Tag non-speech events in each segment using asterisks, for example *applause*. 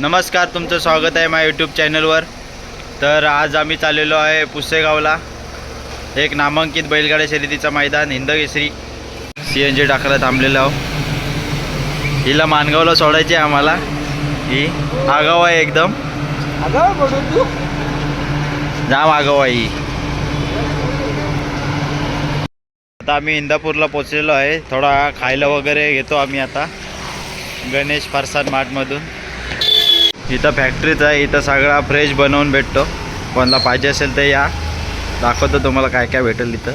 नमस्कार तुमचं स्वागत आहे माझ्या यूट्यूब चॅनलवर तर आज आम्ही चाललेलो आहे पुसेगावला. एक नामांकित बैलगाड्या शर्यतीचं मैदान हिंदकेसरी. सी एन जी टाकायला थांबलेलो आहो हिला मानगावला सोडायची आहे आम्हाला. ही आगाव आहे एकदम. जाम आगाव आहे ही. आता आम्ही इंदापूरला पोचलेलो आहे. थोडा खायला वगैरे घेतो आम्ही आता. गणेश फरसाण मार्टमधून इथं फॅक्टरीच आहे इथं सगळा फ्रेश बनवून भेटतो. कोणाला पाहिजे असेल तर या. दाखवतो तुम्हाला काय काय भेटेल इथं.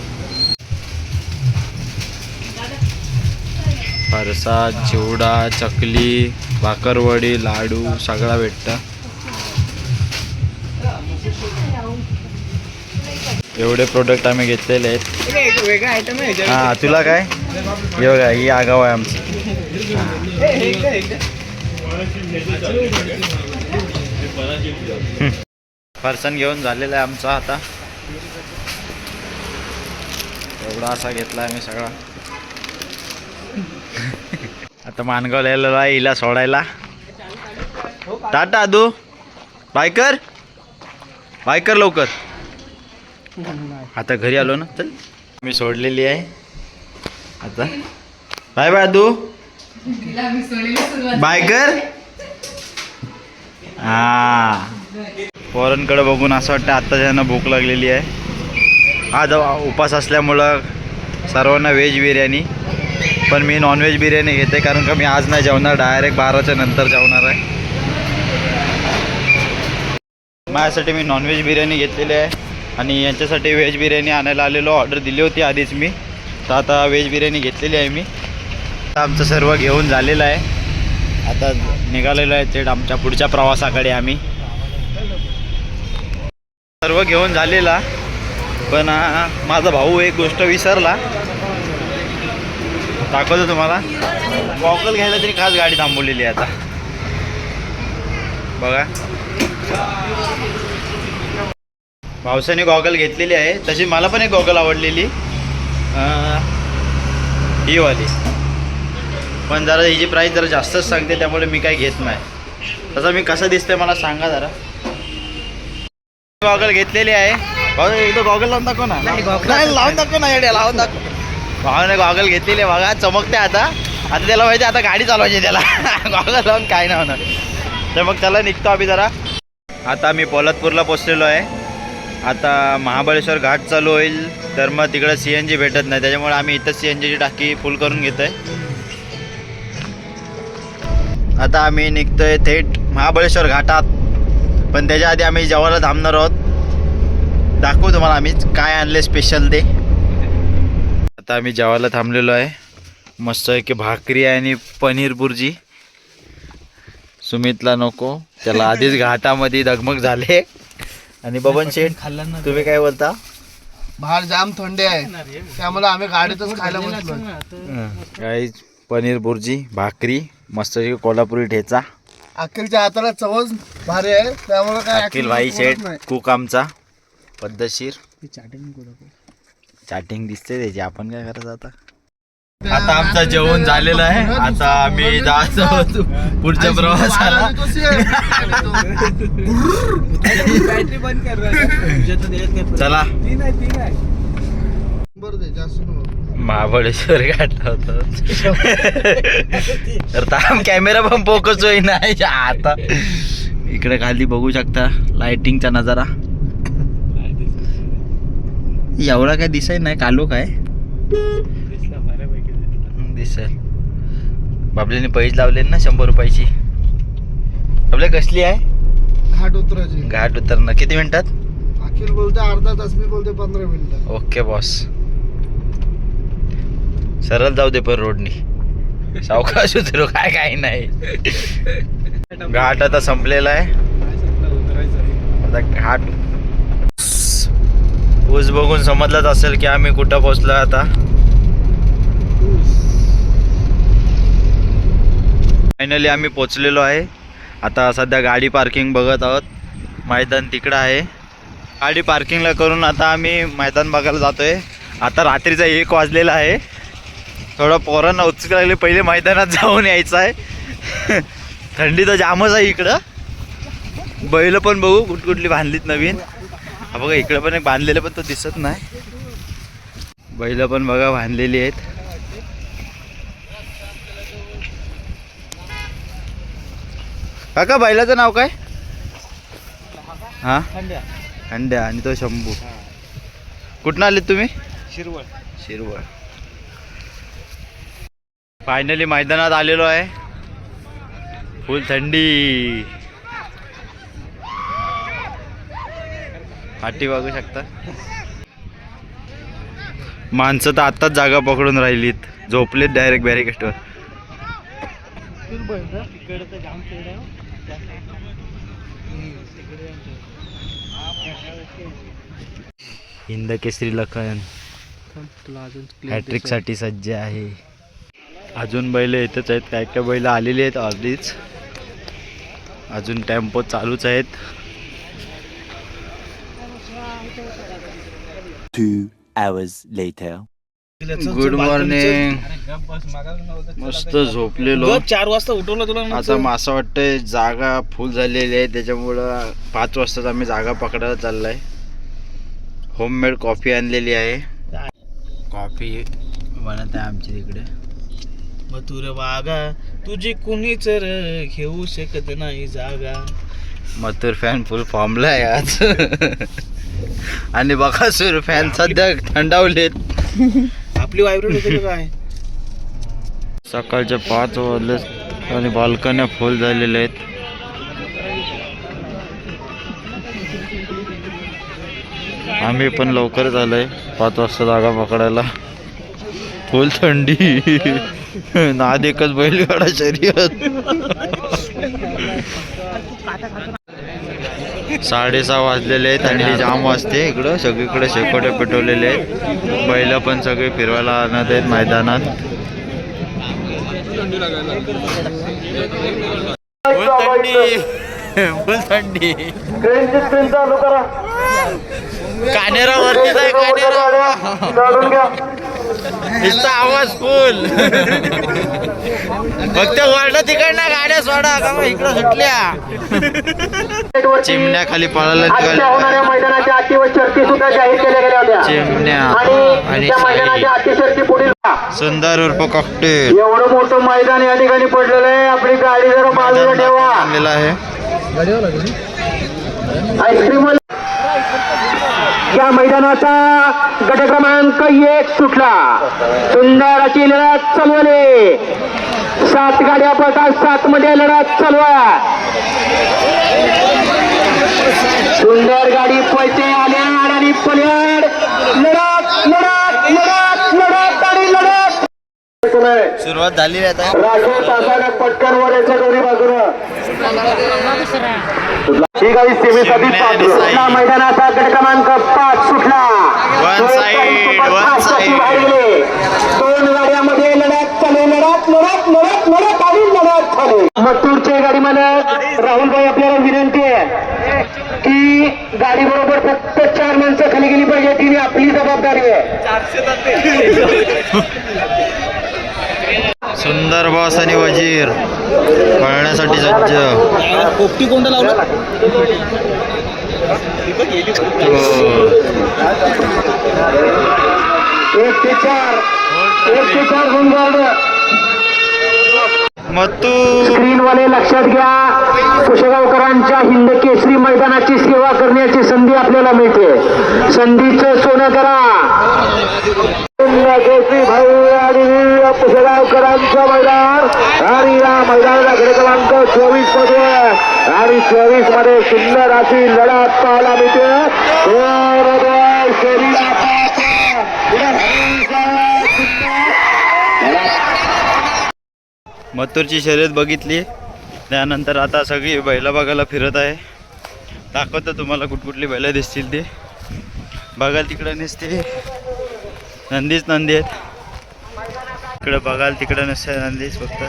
फरसा चिवडा चकली भाकरवडी लाडू सगळा भेटतं. एवढे प्रोडक्ट आम्ही घेतलेले आहेत. हां तुला काय? हे बघा ही आगाव आहे आमची. फरसाण घेऊन झालेला आहे आमचा आता. एवढा असा घेतला आम्ही सगळा. आता मानगावला आलेलो आहे हिला सोडायला. टाटा आदू. बायकर बायकर लवकर. आता घरी आलो ना चल. मी सोडलेली आहे. आता. Bye bye आदू. बायकर हा. पोरांकडे बघून असं वाटतं आत्ता त्यांना भूक लागलेली आहे. आज उपास असल्यामुळं सर्वांना व्हेज बिर्याणी पण मी नॉनव्हेज बिर्याणी घेते कारण का मी आज नाही जेवणार डायरेक्ट बाराच्या नंतर जेवणार आहे. माझ्यासाठी मी नॉनव्हेज बिर्याणी घेतलेली आहे आणि यांच्यासाठी व्हेज बिर्याणी आणायला आलेलो ऑर्डर दिली होती आधीच मी. तर आता व्हेज बिर्याणी घेतलेली आहे मी. आमचं सर्व घेऊन झालेलं आहे. आता निघालेलो आहे थेट आमच्या पुढच्या प्रवासाकडे आम्ही. सर्व घेऊन झालेला पण माझा भाऊ एक गोष्ट विसरला. दाखवतो तुम्हाला. गॉगल घ्यायला तरी खास गाडी थांबवलेली आहे आता. बघा. भावसाने गॉगल घेतलेली आहे. तशी मला पण एक गॉगल आवडलेली. ही वाली. पण जरा हिची प्राईस जरा जास्तच सांगते त्यामुळे मी काही घेत नाही. तसं मी कसं दिसतंय मला सांगा जरा. गॉगल घेतलेली आहे. भाऊ एकदा गॉगल लावून दाखव ना. लावून दाखव ना येड्या लावून दाखव. भावाने गॉगल घेतलेली आहे बघा चमकते आता. आता त्याला माहिती आता गाडी चालवायची त्याला. *laughs* गॉगल लावून काय नाही होणार. तर मग त्याला निघतो आम्ही जरा. आता मी पोलादपूरला पोचलेलो आहे. आता महाबळेश्वर घाट चालू होईल. तर मग तिकडं सी एन जी भेटत नाही. त्याच्यामुळे आम्ही इथंच सी एन जीची टाकी फुल करून घेतो आहे आता आम्ही निघतोय थेट महाबळेश्वर घाटात. पण त्याच्या आधी आम्ही जेवायला थांबणार आहोत. दाखवू तुम्हाला आम्ही काय आणले स्पेशल ते. आता आम्ही जेवायला थांबलेलो आहे. मस्त आहे की भाकरी आहे आणि पनीर बुर्जी. सुमितला नको. त्याला आधीच घाटामध्ये दगमग झाले. आणि बबन शेठ खाल्ला ना तुम्ही काय बोलता? बाहेर जाम थंडी आहे. त्यामुळे आम्ही गाडीतच खायला बसलो काही पनीर बुर्जी भाकरी मस्त कोल्हापुरी ठेचा. अखिलच्या हाताला चवच भारी आहे. त्यामुळे काय अखिल भाई शेठ. कुक आमचा पद्धतशीर. चाटिंग चॅटिंग दिसते त्याची. आपण काय करायचं आता? आता आमचं जेवण झालेलं आहे. आता आम्ही जात आहोत पुढच्या प्रवासाला. चला. नाही नाही. महाबळेश्वर घाटला होता. *laughs* तर ताम कॅमेरा पण फोकस होईना. आता. इकडे खाली बघू शकता लाइटिंगचा नजारा. एवढा काय दिसाय नाही कालो काय? दिसेल बाबल्याने पैज लावले ना शंभर रुपयाची. आपल्या कसली आहे? घाट उतरायची. घाट उतरणं. किती मिनिटात? अखिल बोलते अर्धा तास मी बोलते पंधरा मिनिटं. ओके बॉस सरळ जाऊ दे पण रोडनी. सावकाश उतरू काय काही नाही. घाट आता संपलेला आहे. आता घाट ऊस बघून समजलंच असेल की आम्ही कुठं पोहोचलो आता. फायनली आम्ही पोचलेलो आहे. आता सध्या गाडी पार्किंग बघत आहोत. मैदान तिकडं आहे. गाडी पार्किंगला करून आता आम्ही मैदान बघायला जातोय. आता रात्रीचा एक वाजलेला आहे. थोडं पोरांना उत्सुक लागले पहिले मैदानात जाऊन यायचं आहे. थंडी तर जामच आहे इकडं. बैल पण बघू कुठ कुठली बांधलीत नवीन. हा बघा इकडे पण एक बांधलेलं पण तो दिसत नाही. बैल पण बघा बांधलेली आहेत. काका बैलाचं नाव काय? हा? खंड्या. आणि तो शंभू. कुठनं आलेत तुम्ही? शिरवळ. शिरवळ. फायनली मैदानात आलेलो आहे. फुल थंडी. पाठी बघू शकता. माणसं तर आत्ताच जागा पकडून राहिलीत. झोपलेत डायरेक्ट बॅरिकेस्टवर हिंद केसरी लखन. थांब, तुला अजून clear हॅट्रिक दिसेल. साठी सज्ज आहे. अजून बैल येतच आहेत. काय काय बैल आलेली आहेत अर्धीच अजून टेम्पो चालूच आहेत. Two hours later. Good morning मस्त. झोपलेलो. चार वाजता उठवलं तुला आता. मला असं वाटतंय जागा फुल झालेली आहे. त्याच्यामुळं पाच वाजताच आम्ही जागा पकडायला चाललाय. होममेड कॉफी आणलेली आहे. कॉफी बनत आहे आमची तिकडे मथुर वागा तुझी कुणीच र घेऊ शकत नाही जागा. मथुर फॅन फुल फॉर्मला आहे आज. *laughs* आणि बकासूर फॅन सध्या थंडावलेत. आपली व्हायब्रेट होते का *laughs* काय? सकाळच्या पाच वाजले आणि बाल्कन्या फुल झालेल्या आहेत. आम्ही पण लवकरच आलोय पाच वाजता जागा पकडायला. फुल थंडी. *laughs* नाद एकच बैलगाडा शर्यत. साडेसहा वाजलेले आहेत आणि जाम वाजते इकडं. सगळीकडे शेकोटे पेटवलेले आहेत. बैल पण सगळे फिरवायला आणत आहेत मैदानात. फुल थंडी कानेरावरतीच आहे कानेरा नुसता आवाज फुल फक्त वरडा तिकडनं गाड्या सोडा का मग इकडं सुटल्या. चिमण्या खाली पळायला चिमण्या आणि सुंदर उर्फ कॉकटेल. एवढं मोठं मैदान या ठिकाणी पडलेलं आहे. आपली गाडी जरा बाजूला ठेवा. आहे. आईस्क्रीम या मैदानाचा गट क्रमांक एक सुटला. सुंदर अशी लढत चालवली. सात गाड्या पळतात सात मध्ये लढत चालवा सुंदर गाडी पळते आल्याड आणि पल्याड लढत लढत लढत लढत आणि लढत. सुरुवात झाली तासाने पटकन वर याच्या दोन्ही बाजूनं. ही गाडी सेवेसाठी. या मैदानाचा गट क्रमांक पाच? सुटला. दोन गाड्यामध्ये लढत चालू लढत लढत लढत लढत आणि लढत झाली मथुरचे गाडी मालक राहुलभाई आपल्याला विनंती आहे की गाडी बरोबर फक्त चार माणसं खाली गेली पाहिजे. ती आपली जबाबदारी आहे. सुंदर बॉस आणि वजीर. पळण्यासाठी सज्ज. पोपटी कोणता लावला? स्क्रीनवाले लक्षात घ्या. कुशगावकरांच्या हिंद केसरी मैदानाची सेवा करण्याची संधी आपल्याला मिळते. संधीचं सोनं करा. हिंद केसरी भाऊ आणि कुशगावकरांचं मैदान. आणि या मैदानाला गड क्रमांक चोवीसमध्ये आणि चोवीसमध्ये सुंदर अशी लढत पाहायला मिळते. मथुरची शर्यत बघितली. त्यानंतर आता सगळी बैला बघायला फिरत आहे. दाखवतं तुम्हाला कुठकुठली बैला दिसतील ते. बघाल तिकडं नेसते. नंदीच नंदी आहेत इकडं बघाल तिकडं नसतं नंदीच फक्त.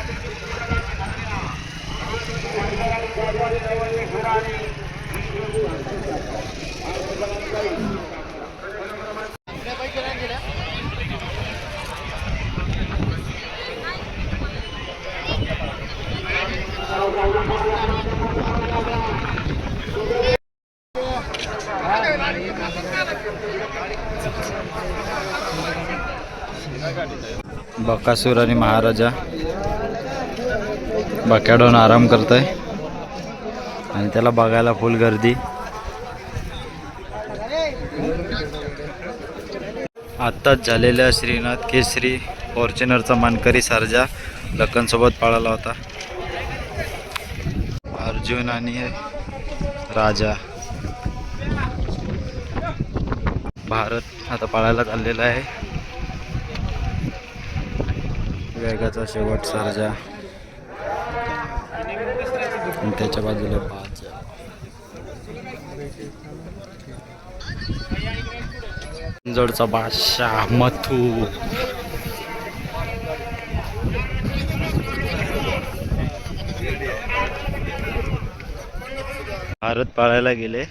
बकासूर आणि महाराजा. बक्याडून आराम करतोय. आणि त्याला बघायला फुल गर्दी. आत्ताच झालेल्या श्रीनाथ केसरी फॉर्च्युनरचा मानकरी सारजा लखनसोबत पळाला होता. अर्जुन आणि राजा. भारत आता पळायला चाललेला आहे. वेगाचा शेवट सारजा. आणि त्याच्या बाजूला पाच. जोडचा बादशाह मथू. भारत पाळायला गेले.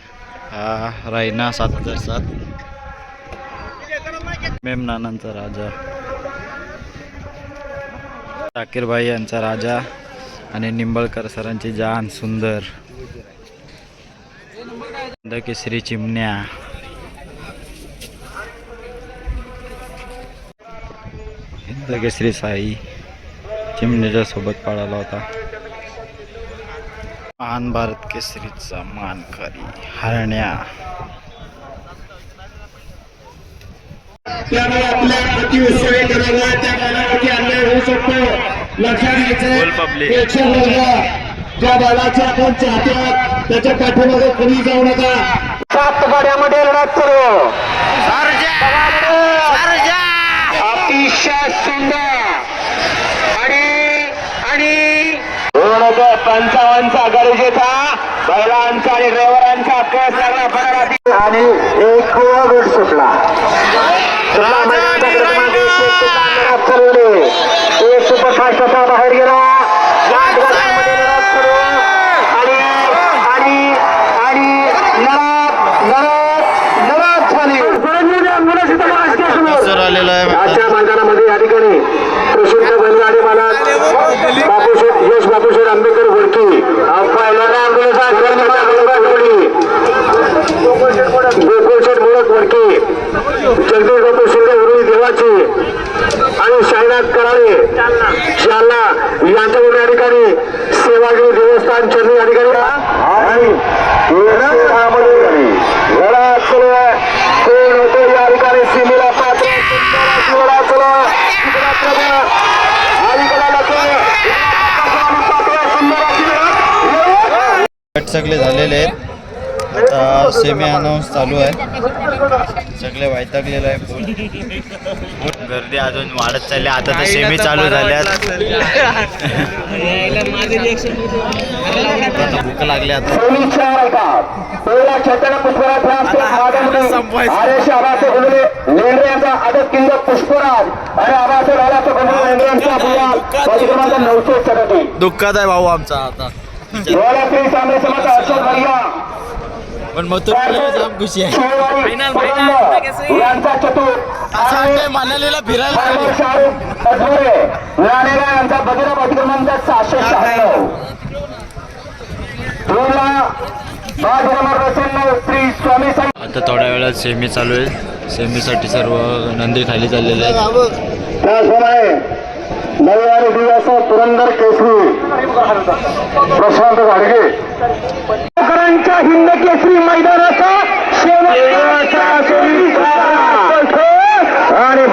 हा रायना सात हजार सात मेमनानांचा राजा. शाकीरबाई यांचा राजा आणि निंबळकर सरांची जान सुंदर. केसरी चिमण्या. केसरी साई चिमण्याच्या सोबत पाळाला होता. महान भारत केसरीचा मानकरी हरण्या. त्यामुळे आपल्या अतिउत्सवी करायला त्या कालावधी अन्याय होऊ शकतो. लक्षात वर्ग आपण त्याच्या पाठीमागे कुणी जाऊ नका. सात गाड्यामध्ये लढत अतिशय सुंदर. आणि आणि. दोन हजार पंचावन्नचा गरजेचा बैलांचा आणि ड्रायव्हरांचा फराराती आणि एक सुटला सुटला. असा बाहेर गेला. आणि आणि आणि आजच्या मैदानामध्ये या ठिकाणी प्रसिद्ध बैलगाडी मालक बापूशेठ यश बापूशेठ आंबेडकर. गोकुळशेठ मुळक जगदीश आणि शाहीनाथ कराळे जालना यांच्याकडून या ठिकाणी सेवागिरी देवस्थान चंद्र या ठिकाणी. कोण होतो या ठिकाणी सीमेला पात्र सगळे झालेले आहेत. आता सेमी अनाऊन्स चालू आहे. सगळे वैतागलेलं आहे गर्दी अजून वाढत चालली आता तर सेमी चालू झाल्यात. आता भूक लागली आता. दुःखात आहे भाऊ आमचा आता. पण मग तो जाम खुशी आहे. यांचा चतुर असं वाटतंय मनालीला फिरायला आता थोड्या वेळात सेमी चालू आहे. सेमीसाठी सर्व नंदी खाली चाललेले आहेत. त्याचप्रमाणे रविवारी दिवस पुरंदर केसरी. प्रशांत घाडगे करांच्या हिंद केसरी मैदानाचा शेवटचा शेवटचा आणि